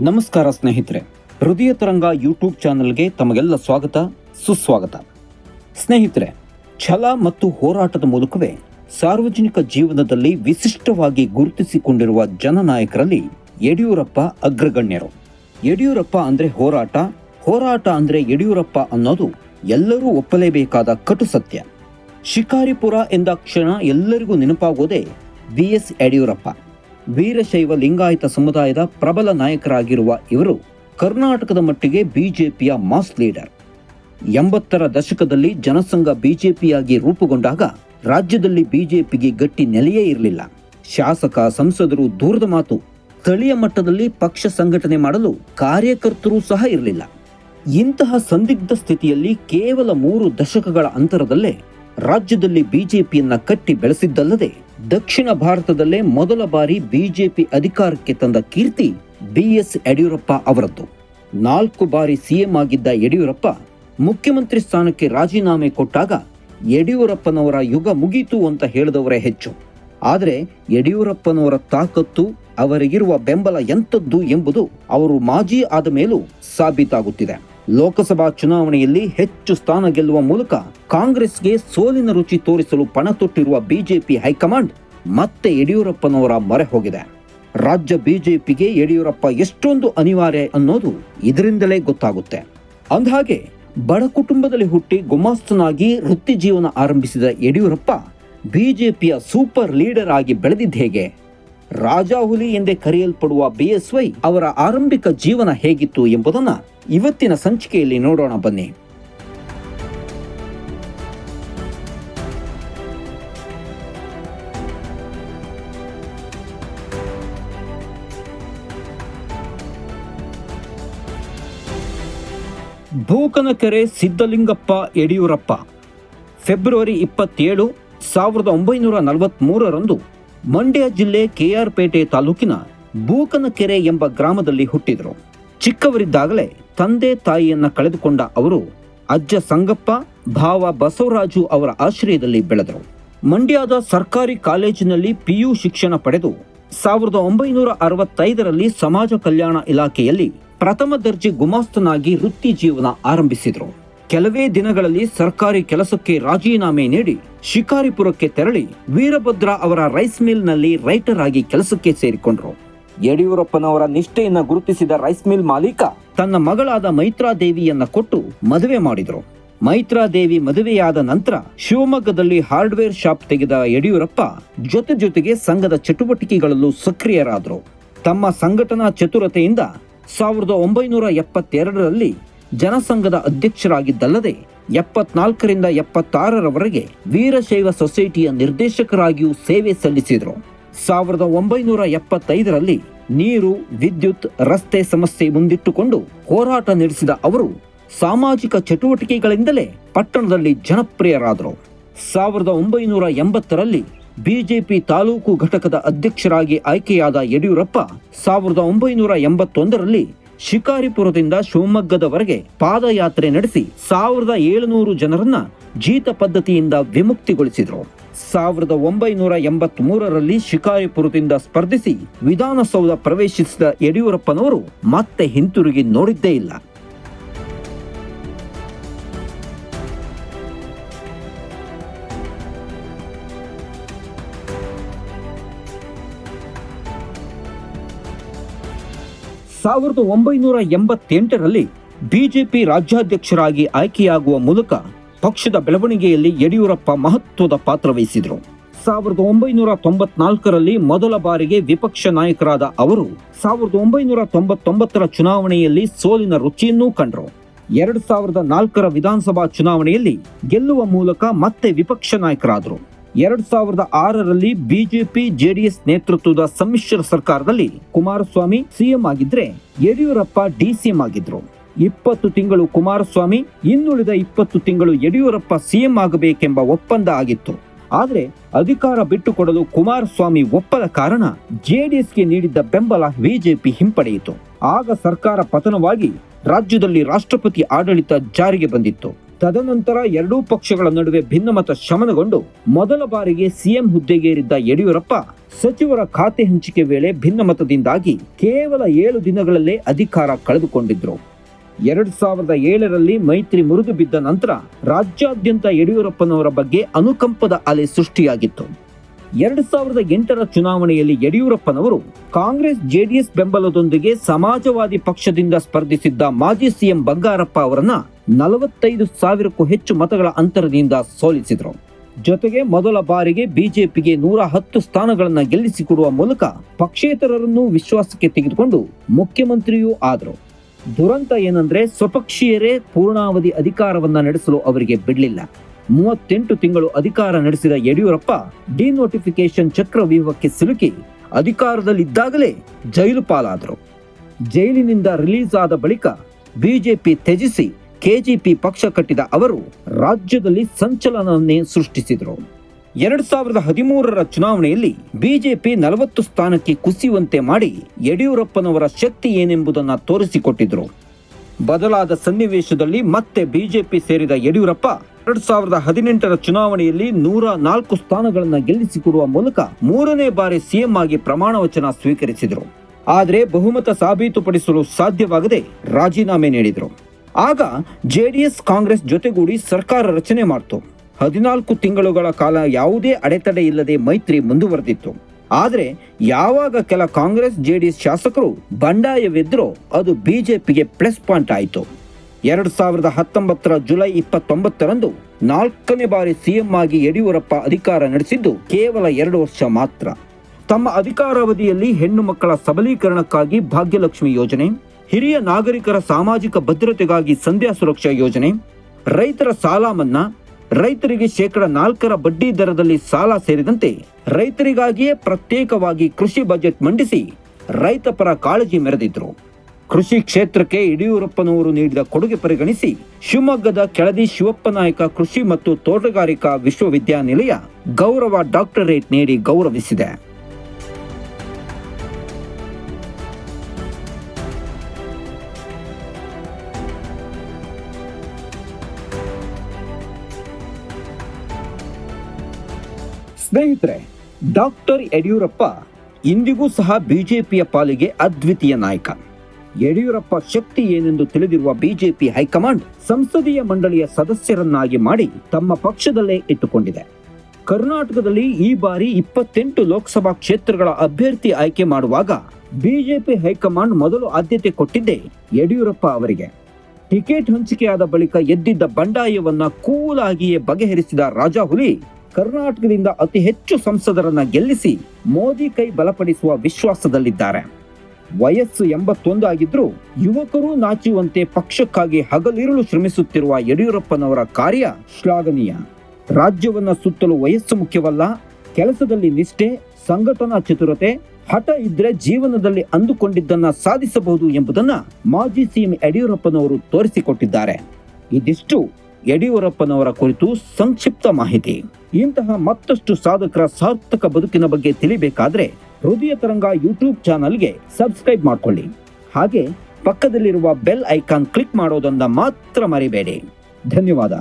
ನಮಸ್ಕಾರ ಸ್ನೇಹಿತರೆ. ಹೃದಯ ತರಂಗ ಯೂಟ್ಯೂಬ್ ಚಾನೆಲ್ಗೆ ತಮಗೆಲ್ಲ ಸ್ವಾಗತ, ಸುಸ್ವಾಗತ. ಸ್ನೇಹಿತರೆ, ಛಲ ಮತ್ತು ಹೋರಾಟದ ಮೂಲಕವೇ ಸಾರ್ವಜನಿಕ ಜೀವನದಲ್ಲಿ ವಿಶಿಷ್ಟವಾಗಿ ಗುರುತಿಸಿಕೊಂಡಿರುವ ಜನನಾಯಕರಲ್ಲಿ ಯಡಿಯೂರಪ್ಪ ಅಗ್ರಗಣ್ಯರು. ಯಡಿಯೂರಪ್ಪ ಅಂದರೆ ಹೋರಾಟ ಹೋರಾಟ ಅಂದರೆ ಯಡಿಯೂರಪ್ಪ ಅನ್ನೋದು ಎಲ್ಲರೂ ಒಪ್ಪಲೇಬೇಕಾದ ಕಟು ಸತ್ಯ. ಶಿಕಾರಿಪುರ ಎಂದಾಕ್ಷಣ ಎಲ್ಲರಿಗೂ ನೆನಪಾಗೋದೇ ಬಿ ಎಸ್ ಯಡಿಯೂರಪ್ಪ. ವೀರಶೈವ ಲಿಂಗಾಯತ ಸಮುದಾಯದ ಪ್ರಬಲ ನಾಯಕರಾಗಿರುವ ಇವರು ಕರ್ನಾಟಕದ ಮಟ್ಟಿಗೆ ಬಿಜೆಪಿಯ ಮಾಸ್ ಲೀಡರ್. ಎಂಬತ್ತರ ದಶಕದಲ್ಲಿ ಜನಸಂಘ ಬಿಜೆಪಿಯಾಗಿ ರೂಪುಗೊಂಡಾಗ ರಾಜ್ಯದಲ್ಲಿ ಬಿಜೆಪಿಗೆ ಗಟ್ಟಿ ನೆಲೆಯೇ ಇರಲಿಲ್ಲ. ಶಾಸಕ, ಸಂಸದರು ದೂರದ ಮಾತು, ಸ್ಥಳೀಯ ಮಟ್ಟದಲ್ಲಿ ಪಕ್ಷ ಸಂಘಟನೆ ಮಾಡಲು ಕಾರ್ಯಕರ್ತರು ಸಹ ಇರಲಿಲ್ಲ. ಇಂತಹ ಸಂದಿಗ್ಧ ಸ್ಥಿತಿಯಲ್ಲಿ ಕೇವಲ ಮೂರು ದಶಕಗಳ ಅಂತರದಲ್ಲೇ ರಾಜ್ಯದಲ್ಲಿ ಬಿಜೆಪಿಯನ್ನ ಕಟ್ಟಿ ಬೆಳೆಸಿದ್ದಲ್ಲದೆ ದಕ್ಷಿಣ ಭಾರತದಲ್ಲೇ ಮೊದಲ ಬಾರಿ ಬಿಜೆಪಿ ಅಧಿಕಾರಕ್ಕೆ ತಂದ ಕೀರ್ತಿ ಬಿಎಸ್ ಯಡಿಯೂರಪ್ಪ ಅವರದ್ದು. ನಾಲ್ಕು ಬಾರಿ ಸಿಎಂ ಆಗಿದ್ದ ಯಡಿಯೂರಪ್ಪ ಮುಖ್ಯಮಂತ್ರಿ ಸ್ಥಾನಕ್ಕೆ ರಾಜೀನಾಮೆ ಕೊಟ್ಟಾಗ ಯಡಿಯೂರಪ್ಪನವರ ಯುಗ ಮುಗೀತು ಅಂತ ಹೇಳಿದವರೇ ಹೆಚ್ಚು. ಆದರೆ ಯಡಿಯೂರಪ್ಪನವರ ತಾಕತ್ತು, ಅವರಿಗಿರುವ ಬೆಂಬಲ ಎಂಥದ್ದು ಎಂಬುದು ಅವರು ಮಾಜಿ ಆದ ಮೇಲೂ ಸಾಬೀತಾಗುತ್ತಿದೆ. ಲೋಕಸಭಾ ಚುನಾವಣೆಯಲ್ಲಿ ಹೆಚ್ಚು ಸ್ಥಾನ ಗೆಲ್ಲುವ ಮೂಲಕ ಕಾಂಗ್ರೆಸ್ಗೆ ಸೋಲಿನ ರುಚಿ ತೋರಿಸಲು ಪಣ ತೊಟ್ಟಿರುವ ಬಿಜೆಪಿ ಹೈಕಮಾಂಡ್ ಮತ್ತೆ ಯಡಿಯೂರಪ್ಪನವರ ಮೊರೆ ಹೋಗಿದೆ. ರಾಜ್ಯ ಬಿಜೆಪಿಗೆ ಯಡಿಯೂರಪ್ಪ ಎಷ್ಟೊಂದು ಅನಿವಾರ್ಯ ಅನ್ನೋದು ಇದರಿಂದಲೇ ಗೊತ್ತಾಗುತ್ತೆ. ಅಂದಹಾಗೆ, ಬಡ ಕುಟುಂಬದಲ್ಲಿ ಹುಟ್ಟಿ ಗುಮಾಸ್ತನಾಗಿ ವೃತ್ತಿ ಜೀವನ ಆರಂಭಿಸಿದ ಯಡಿಯೂರಪ್ಪ ಬಿಜೆಪಿಯ ಸೂಪರ್ ಲೀಡರ್ ಆಗಿ ಬೆಳೆದಿದ್ದ ಹೇಗೆ? ರಾಜಾಹುಲಿ ಎಂದೇ ಕರೆಯಲ್ಪಡುವ ಬಿಎಸ್ವೈ ಅವರ ಆರಂಭಿಕ ಜೀವನ ಹೇಗಿತ್ತು ಎಂಬುದನ್ನ ಇವತ್ತಿನ ಸಂಚಿಕೆಯಲ್ಲಿ ನೋಡೋಣ, ಬನ್ನಿ. ಬೂಕನಕೆರೆ ಸಿದ್ದಲಿಂಗಪ್ಪ ಯಡಿಯೂರಪ್ಪ. ಫೆಬ್ರವರಿ ಇಪ್ಪತ್ತೇಳು, ಸಾವಿರದ ಒಂಬೈನೂರ ನಲವತ್ತ್ಮೂರರಂದು ಮಂಡ್ಯ ಜಿಲ್ಲೆ ಕೆಆರ್ಪೇಟೆ ತಾಲೂಕಿನ ಬೂಕನಕೆರೆ ಎಂಬ ಗ್ರಾಮದಲ್ಲಿ ಹುಟ್ಟಿದರು. ಚಿಕ್ಕವರಿದ್ದಾಗಲೇ ತಂದೆ ತಾಯಿಯನ್ನ ಕಳೆದುಕೊಂಡ ಅವರು ಅಜ್ಜ ಸಂಗಪ್ಪ, ಭಾವ ಬಸವರಾಜು ಅವರ ಆಶ್ರಯದಲ್ಲಿ ಬೆಳೆದರು. ಮಂಡ್ಯದ ಸರ್ಕಾರಿ ಕಾಲೇಜಿನಲ್ಲಿ ಪಿಯು ಶಿಕ್ಷಣ ಪಡೆದು ಸಾವಿರದ ಒಂಬೈನೂರ ಅರವತ್ತೈದರಲ್ಲಿ ಸಮಾಜ ಕಲ್ಯಾಣ ಇಲಾಖೆಯಲ್ಲಿ ಪ್ರಥಮ ದರ್ಜೆ ಗುಮಾಸ್ತನಾಗಿ ವೃತ್ತಿ ಜೀವನ ಆರಂಭಿಸಿದರು. ಕೆಲವೇ ದಿನಗಳಲ್ಲಿ ಸರ್ಕಾರಿ ಕೆಲಸಕ್ಕೆ ರಾಜೀನಾಮೆ ನೀಡಿ ಶಿಕಾರಿಪುರಕ್ಕೆ ತೆರಳಿ ವೀರಭದ್ರ ಅವರ ರೈಸ್ ಮಿಲ್ನಲ್ಲಿ ರೈಟರ್ ಆಗಿ ಕೆಲಸಕ್ಕೆ ಸೇರಿಕೊಂಡರು. ಯಡಿಯೂರಪ್ಪನವರ ನಿಷ್ಠೆಯನ್ನ ಗುರುತಿಸಿದ ರೈಸ್ ಮಿಲ್ ಮಾಲೀಕ. ತನ್ನ ಮಗಳಾದ ಮೈತ್ರಾದೇವಿಯನ್ನ ಕೊಟ್ಟು ಮದುವೆ ಮಾಡಿದರು. ಮೈತ್ರಾದೇವಿ ಮದುವೆಯಾದ ನಂತರ ಶಿವಮೊಗ್ಗದಲ್ಲಿ ಹಾರ್ಡ್ವೇರ್ ಶಾಪ್ ತೆಗೆದ ಯಡಿಯೂರಪ್ಪ ಜೊತೆ ಜೊತೆಗೆ ಸಂಘದ ಚಟುವಟಿಕೆಗಳಲ್ಲೂ ಸಕ್ರಿಯರಾದರು. ತಮ್ಮ ಸಂಘಟನಾ ಚತುರತೆಯಿಂದ ಸಾವಿರದ ಒಂಬೈನೂರ ಎಪ್ಪತ್ತೆರಡರಲ್ಲಿ ಜನಸಂಘದ ಅಧ್ಯಕ್ಷರಾಗಿದ್ದಲ್ಲದೆ ಎಪ್ಪತ್ನಾಲ್ಕರಿಂದ ಎಪ್ಪತ್ತಾರರವರೆಗೆ ವೀರಶೈವ ಸೊಸೈಟಿಯ ನಿರ್ದೇಶಕರಾಗಿಯೂ ಸೇವೆ ಸಲ್ಲಿಸಿದರು. ಸಾವಿರದ ಒಂಬೈನೂರ ಎಪ್ಪತ್ತೈದರಲ್ಲಿ ನೀರು, ವಿದ್ಯುತ್, ರಸ್ತೆ ಸಮಸ್ಯೆ ಮುಂದಿಟ್ಟುಕೊಂಡು ಹೋರಾಟ ನಡೆಸಿದ ಅವರು ಸಾಮಾಜಿಕ ಚಟುವಟಿಕೆಗಳಿಂದಲೇ ಪಟ್ಟಣದಲ್ಲಿ ಜನಪ್ರಿಯರಾದರು. ಸಾವಿರದ ಒಂಬೈನೂರ ಎಂಬತ್ತರಲ್ಲಿ ಬಿಜೆಪಿ ತಾಲೂಕು ಘಟಕದ ಅಧ್ಯಕ್ಷರಾಗಿ ಆಯ್ಕೆಯಾದ ಯಡಿಯೂರಪ್ಪ ಸಾವಿರದ ಒಂಬೈನೂರ ಎಂಬತ್ತೊಂದರಲ್ಲಿ ಶಿಕಾರಿಪುರದಿಂದ ಶಿವಮೊಗ್ಗದವರೆಗೆ ಪಾದಯಾತ್ರೆ ನಡೆಸಿ ಸಾವಿರದ ಏಳುನೂರು ಜನರನ್ನ ಜೀತ ಪದ್ಧತಿಯಿಂದ ವಿಮುಕ್ತಿಗೊಳಿಸಿದರು. ಸಾವಿರದ ಒಂಬೈನೂರ ಎಂಬತ್ತ್ ಮೂರರಲ್ಲಿ ಶಿಕಾರಿಪುರದಿಂದ ಸ್ಪರ್ಧಿಸಿ ವಿಧಾನಸೌಧ ಪ್ರವೇಶಿಸಿದ ಯಡಿಯೂರಪ್ಪನವರು ಮತ್ತೆ ಹಿಂತಿರುಗಿ ನೋಡಿದ್ದೇ ಇಲ್ಲ. ಸಾವಿರದ ಒಂಬೈನೂರ ಎಂಬತ್ತೆಂಟರಲ್ಲಿ ಬಿಜೆಪಿ ರಾಜ್ಯಾಧ್ಯಕ್ಷರಾಗಿ ಆಯ್ಕೆಯಾಗುವ ಮೂಲಕ ಪಕ್ಷದ ಬೆಳವಣಿಗೆಯಲ್ಲಿ ಯಡಿಯೂರಪ್ಪ ಮಹತ್ವದ ಪಾತ್ರ ವಹಿಸಿದರು. ಸಾವಿರದ ಒಂಬೈನೂರ ತೊಂಬತ್ನಾಲ್ಕರಲ್ಲಿ ಮೊದಲ ಬಾರಿಗೆ ವಿಪಕ್ಷ ನಾಯಕರಾದ ಅವರು ಸಾವಿರದ ಒಂಬೈನೂರ ತೊಂಬತ್ತೊಂಬತ್ತರ ಚುನಾವಣೆಯಲ್ಲಿ ಸೋಲಿನ ರುಚಿಯನ್ನೂ ಕಂಡರು. ಎರಡು ಸಾವಿರದ ನಾಲ್ಕರ ವಿಧಾನಸಭಾ ಚುನಾವಣೆಯಲ್ಲಿ ಗೆಲ್ಲುವ ಮೂಲಕ ಮತ್ತೆ ವಿಪಕ್ಷ ನಾಯಕರಾದರು. ಎರಡ್ ಸಾವಿರದ ಆರರಲ್ಲಿ ಬಿಜೆಪಿ, ಜೆಡಿಎಸ್ ನೇತೃತ್ವದ ಸಮ್ಮಿಶ್ರ ಸರ್ಕಾರದಲ್ಲಿ ಕುಮಾರಸ್ವಾಮಿ ಸಿಎಂ ಆಗಿದ್ರೆ ಯಡಿಯೂರಪ್ಪ ಡಿಸಿಎಂ ಆಗಿದ್ರು. ಇಪ್ಪತ್ತು ತಿಂಗಳು ಕುಮಾರಸ್ವಾಮಿ, ಇನ್ನುಳಿದ ಇಪ್ಪತ್ತು ತಿಂಗಳು ಯಡಿಯೂರಪ್ಪ ಸಿಎಂ ಆಗಬೇಕೆಂಬ ಒಪ್ಪಂದ ಆಗಿತ್ತು. ಆದರೆ ಅಧಿಕಾರ ಬಿಟ್ಟುಕೊಡಲು ಕುಮಾರಸ್ವಾಮಿ ಒಪ್ಪದ ಕಾರಣ ಜೆಡಿಎಸ್ಗೆ ನೀಡಿದ್ದ ಬೆಂಬಲ ಬಿಜೆಪಿ ಹಿಂಪಡೆಯಿತು. ಆಗ ಸರ್ಕಾರ ಪತನವಾಗಿ ರಾಜ್ಯದಲ್ಲಿ ರಾಷ್ಟ್ರಪತಿ ಆಡಳಿತ ಜಾರಿಗೆ ಬಂದಿತ್ತು. ತದನಂತರ ಎರಡೂ ಪಕ್ಷಗಳ ನಡುವೆ ಭಿನ್ನಮತ ಶಮನಗೊಂಡು ಮೊದಲ ಬಾರಿಗೆ ಸಿಎಂ ಹುದ್ದೆಗೇರಿದ್ದ ಯಡಿಯೂರಪ್ಪ ಸಚಿವರ ಖಾತೆ ಹಂಚಿಕೆ ವೇಳೆ ಭಿನ್ನಮತದಿಂದಾಗಿ ಕೇವಲ ಏಳು ದಿನಗಳಲ್ಲೇ ಅಧಿಕಾರ ಕಳೆದುಕೊಂಡಿದ್ರು. ಎರಡ್ ಸಾವಿರದ ಏಳರಲ್ಲಿ ಮೈತ್ರಿ ಮುರಿದು ಬಿದ್ದ ನಂತರ ರಾಜ್ಯಾದ್ಯಂತ ಯಡಿಯೂರಪ್ಪನವರ ಬಗ್ಗೆ ಅನುಕಂಪದ ಅಲೆ ಸೃಷ್ಟಿಯಾಗಿತ್ತು. ಎರಡ್ ಸಾವಿರದ ಎಂಟರ ಚುನಾವಣೆಯಲ್ಲಿ ಯಡಿಯೂರಪ್ಪನವರು ಕಾಂಗ್ರೆಸ್ ಜೆಡಿಎಸ್ ಬೆಂಬಲದೊಂದಿಗೆ ಸಮಾಜವಾದಿ ಪಕ್ಷದಿಂದ ಸ್ಪರ್ಧಿಸಿದ್ದ ಮಾಜಿ ಸಿಎಂ ಬಂಗಾರಪ್ಪ ಅವರನ್ನ ನಲವತ್ತೈದು ಸಾವಿರಕ್ಕೂ ಹೆಚ್ಚು ಮತಗಳ ಅಂತರದಿಂದ ಸೋಲಿಸಿದರು. ಜೊತೆಗೆ ಮೊದಲ ಬಾರಿಗೆ ಬಿಜೆಪಿಗೆ ನೂರ ಹತ್ತು ಸ್ಥಾನಗಳನ್ನ ಗೆಲ್ಲಿಸಿಕೊಡುವ ಮೂಲಕ ಪಕ್ಷೇತರರನ್ನು ವಿಶ್ವಾಸಕ್ಕೆ ತೆಗೆದುಕೊಂಡು ಮುಖ್ಯಮಂತ್ರಿಯೂ ಆದರು. ದುರಂತ ಏನಂದ್ರೆ ಸ್ವಪಕ್ಷೀಯರೇ ಪೂರ್ಣಾವಧಿ ಅಧಿಕಾರವನ್ನ ನಡೆಸಲು ಅವರಿಗೆ ಬಿಡಲಿಲ್ಲ. ಮೂವತ್ತೆಂಟು ತಿಂಗಳು ಅಧಿಕಾರ ನಡೆಸಿದ ಯಡಿಯೂರಪ್ಪ ಡಿನೋಟಿಫಿಕೇಶನ್ ಚಕ್ರವ್ಯೂಹಕ್ಕೆ ಸಿಲುಕಿ ಅಧಿಕಾರದಲ್ಲಿದ್ದಾಗಲೇ ಜೈಲು ಪಾಲಾದರು. ಜೈಲಿನಿಂದ ರಿಲೀಸ್ ಆದ ಬಳಿಕ ಬಿಜೆಪಿ ತ್ಯಜಿಸಿ ಕೆಜಿಪಿ ಪಕ್ಷ ಕಟ್ಟಿದ ಅವರು ರಾಜ್ಯದಲ್ಲಿ ಸಂಚಲನವನ್ನೇ ಸೃಷ್ಟಿಸಿದರು. ಎರಡ್ ಸಾವಿರದ ಹದಿಮೂರರ ಚುನಾವಣೆಯಲ್ಲಿ ಬಿಜೆಪಿ ನಲವತ್ತು ಸ್ಥಾನಕ್ಕೆ ಕುಸಿಯುವಂತೆ ಮಾಡಿ ಯಡಿಯೂರಪ್ಪನವರ ಶಕ್ತಿ ಏನೆಂಬುದನ್ನು ತೋರಿಸಿಕೊಟ್ಟಿದ್ರು. ಬದಲಾದ ಸನ್ನಿವೇಶದಲ್ಲಿ ಮತ್ತೆ ಬಿಜೆಪಿ ಸೇರಿದ ಯಡಿಯೂರಪ್ಪ ಎರಡ್ ಸಾವಿರದ ಹದಿನೆಂಟರ ಚುನಾವಣೆಯಲ್ಲಿ ನೂರ ನಾಲ್ಕು ಸ್ಥಾನಗಳನ್ನು ಗೆಲ್ಲಿಸಿಕೊಡುವ ಮೂಲಕ ಮೂರನೇ ಬಾರಿ ಸಿಎಂ ಆಗಿ ಪ್ರಮಾಣ ವಚನ ಸ್ವೀಕರಿಸಿದರು. ಆದರೆ ಬಹುಮತ ಸಾಬೀತುಪಡಿಸಲು ಸಾಧ್ಯವಾಗದೆ ರಾಜೀನಾಮೆ ನೀಡಿದರು. ಆಗ ಜೆಡಿಎಸ್ ಕಾಂಗ್ರೆಸ್ ಜೊತೆಗೂಡಿ ಸರ್ಕಾರ ರಚನೆ ಮಾಡಿತು. ಹದಿನಾಲ್ಕು ತಿಂಗಳುಗಳ ಕಾಲ ಯಾವುದೇ ಅಡೆತಡೆ ಇಲ್ಲದೆ ಮೈತ್ರಿ ಮುಂದುವರೆದಿತ್ತು. ಆದರೆ ಯಾವಾಗ ಕೆಲ ಕಾಂಗ್ರೆಸ್ ಜೆ ಡಿ ಎಸ್ ಶಾಸಕರು ಬಂಡಾಯವೆದ್ರೋ ಅದು ಬಿಜೆಪಿಗೆ ಪ್ಲಸ್ ಪಾಯಿಂಟ್ ಆಯಿತು. ಎರಡು ಸಾವಿರದ ಹತ್ತೊಂಬತ್ತರ ಜುಲೈ ಇಪ್ಪತ್ತೊಂಬತ್ತರಂದು ನಾಲ್ಕನೇ ಬಾರಿ ಸಿಎಂ ಆಗಿ ಯಡಿಯೂರಪ್ಪ ಅಧಿಕಾರ ನಡೆಸಿದ್ದು ಕೇವಲ ಎರಡು ವರ್ಷ ಮಾತ್ರ. ತಮ್ಮ ಅಧಿಕಾರಾವಧಿಯಲ್ಲಿ ಹೆಣ್ಣು ಮಕ್ಕಳ ಸಬಲೀಕರಣಕ್ಕಾಗಿ ಭಾಗ್ಯಲಕ್ಷ್ಮಿ ಯೋಜನೆ ಹಿರಿಯ ನಾಗರಿಕರ ಸಾಮಾಜಿಕ ಭದ್ರತೆಗಾಗಿ ಸಂಧ್ಯಾ ಸುರಕ್ಷಾ ಯೋಜನೆ, ರೈತರ ಸಾಲ ಮನ್ನಾ, ರೈತರಿಗೆ ಶೇಕಡ ನಾಲ್ಕರ ಬಡ್ಡಿ ದರದಲ್ಲಿ ಸಾಲ ಸೇರಿದಂತೆ ರೈತರಿಗಾಗಿಯೇ ಪ್ರತ್ಯೇಕವಾಗಿ ಕೃಷಿ ಬಜೆಟ್ ಮಂಡಿಸಿ ರೈತ ಪರ ಕಾಳಜಿ ಮೆರೆದಿದ್ರು. ಕೃಷಿ ಕ್ಷೇತ್ರಕ್ಕೆ ಯಡಿಯೂರಪ್ಪನವರು ನೀಡಿದ ಕೊಡುಗೆ ಪರಿಗಣಿಸಿ ಶಿವಮೊಗ್ಗದ ಕೆಳದಿ ಶಿವಪ್ಪನಾಯಕ ಕೃಷಿ ಮತ್ತು ತೋಟಗಾರಿಕಾ ವಿಶ್ವವಿದ್ಯಾನಿಲಯ ಗೌರವ ಡಾಕ್ಟರೇಟ್ ನೀಡಿ ಗೌರವಿಸಿದೆ. ಸ್ನೇಹಿತರೆ, ಡಾಕ್ಟರ್ ಯಡಿಯೂರಪ್ಪ ಇಂದಿಗೂ ಸಹ ಬಿಜೆಪಿಯ ಪಾಲಿಗೆ ಅದ್ವಿತೀಯ ನಾಯಕ. ಯಡಿಯೂರಪ್ಪ ಶಕ್ತಿ ಏನೆಂದು ತಿಳಿದಿರುವ ಬಿಜೆಪಿ ಹೈಕಮಾಂಡ್ ಸಂಸದೀಯ ಮಂಡಳಿಯ ಸದಸ್ಯರನ್ನಾಗಿ ಮಾಡಿ ತಮ್ಮ ಪಕ್ಷದಲ್ಲೇ ಇಟ್ಟುಕೊಂಡಿದೆ. ಕರ್ನಾಟಕದಲ್ಲಿ ಈ ಬಾರಿ ಇಪ್ಪತ್ತೆಂಟು ಲೋಕಸಭಾ ಕ್ಷೇತ್ರಗಳ ಅಭ್ಯರ್ಥಿ ಆಯ್ಕೆ ಮಾಡುವಾಗ ಬಿಜೆಪಿ ಹೈಕಮಾಂಡ್ ಮೊದಲು ಆದ್ಯತೆ ಕೊಟ್ಟಿದ್ದೆ ಯಡಿಯೂರಪ್ಪ ಅವರಿಗೆ. ಟಿಕೆಟ್ ಹಂಚಿಕೆಯಾದ ಬಳಿಕ ಎದ್ದಿದ್ದ ಬಂಡಾಯವನ್ನ ಕೂಲಾಗಿಯೇ ಬಗೆಹರಿಸಿದ ರಾಜಾಹುಲಿ ಕರ್ನಾಟಕದಿಂದ ಅತಿ ಹೆಚ್ಚು ಸಂಸದರನ್ನ ಗೆಲ್ಲಿಸಿ ಮೋದಿ ಕೈ ಬಲಪಡಿಸುವ ವಿಶ್ವಾಸದಲ್ಲಿದ್ದಾರೆ. ವಯಸ್ಸು ಎಂಬತ್ತೊಂದು ಆಗಿದ್ರೂ ಯುವಕರು ನಾಚುವಂತೆ ಪಕ್ಷಕ್ಕಾಗಿ ಹಗಲಿರುಳು ಶ್ರಮಿಸುತ್ತಿರುವ ಯಡಿಯೂರಪ್ಪನವರ ಕಾರ್ಯ ಶ್ಲಾಘನೀಯ. ರಾಜ್ಯವನ್ನ ಸುತ್ತಲು ವಯಸ್ಸು ಮುಖ್ಯವಲ್ಲ, ಕೆಲಸದಲ್ಲಿ ನಿಷ್ಠೆ, ಸಂಘಟನಾ ಚತುರತೆ, ಹಠ ಇದ್ರೆ ಜೀವನದಲ್ಲಿ ಅಂದುಕೊಂಡಿದ್ದನ್ನ ಸಾಧಿಸಬಹುದು ಎಂಬುದನ್ನ ಮಾಜಿ ಸಿಎಂ ಯಡಿಯೂರಪ್ಪನವರು ತೋರಿಸಿಕೊಟ್ಟಿದ್ದಾರೆ. ಇದಿಷ್ಟು ಯಡಿಯೂರಪ್ಪನವರ ಕುರಿತು ಸಂಕ್ಷಿಪ್ತ ಮಾಹಿತಿ. ಇಂತಹ ಮತ್ತಷ್ಟು ಸಾಧಕರ ಸಾರ್ಥಕ ಬದುಕಿನ ಬಗ್ಗೆ ತಿಳಿಬೇಕಾದ್ರೆ ಹೃದಯ ತರಂಗ ಯೂಟ್ಯೂಬ್ ಚಾನಲ್ಗೆ ಸಬ್ಸ್ಕ್ರೈಬ್ ಮಾಡಿಕೊಳ್ಳಿ. ಹಾಗೆ ಪಕ್ಕದಲ್ಲಿರುವ ಬೆಲ್ ಐಕಾನ್ ಕ್ಲಿಕ್ ಮಾಡೋದನ್ನ ಮಾತ್ರ ಮರಿಬೇಡಿ. ಧನ್ಯವಾದ.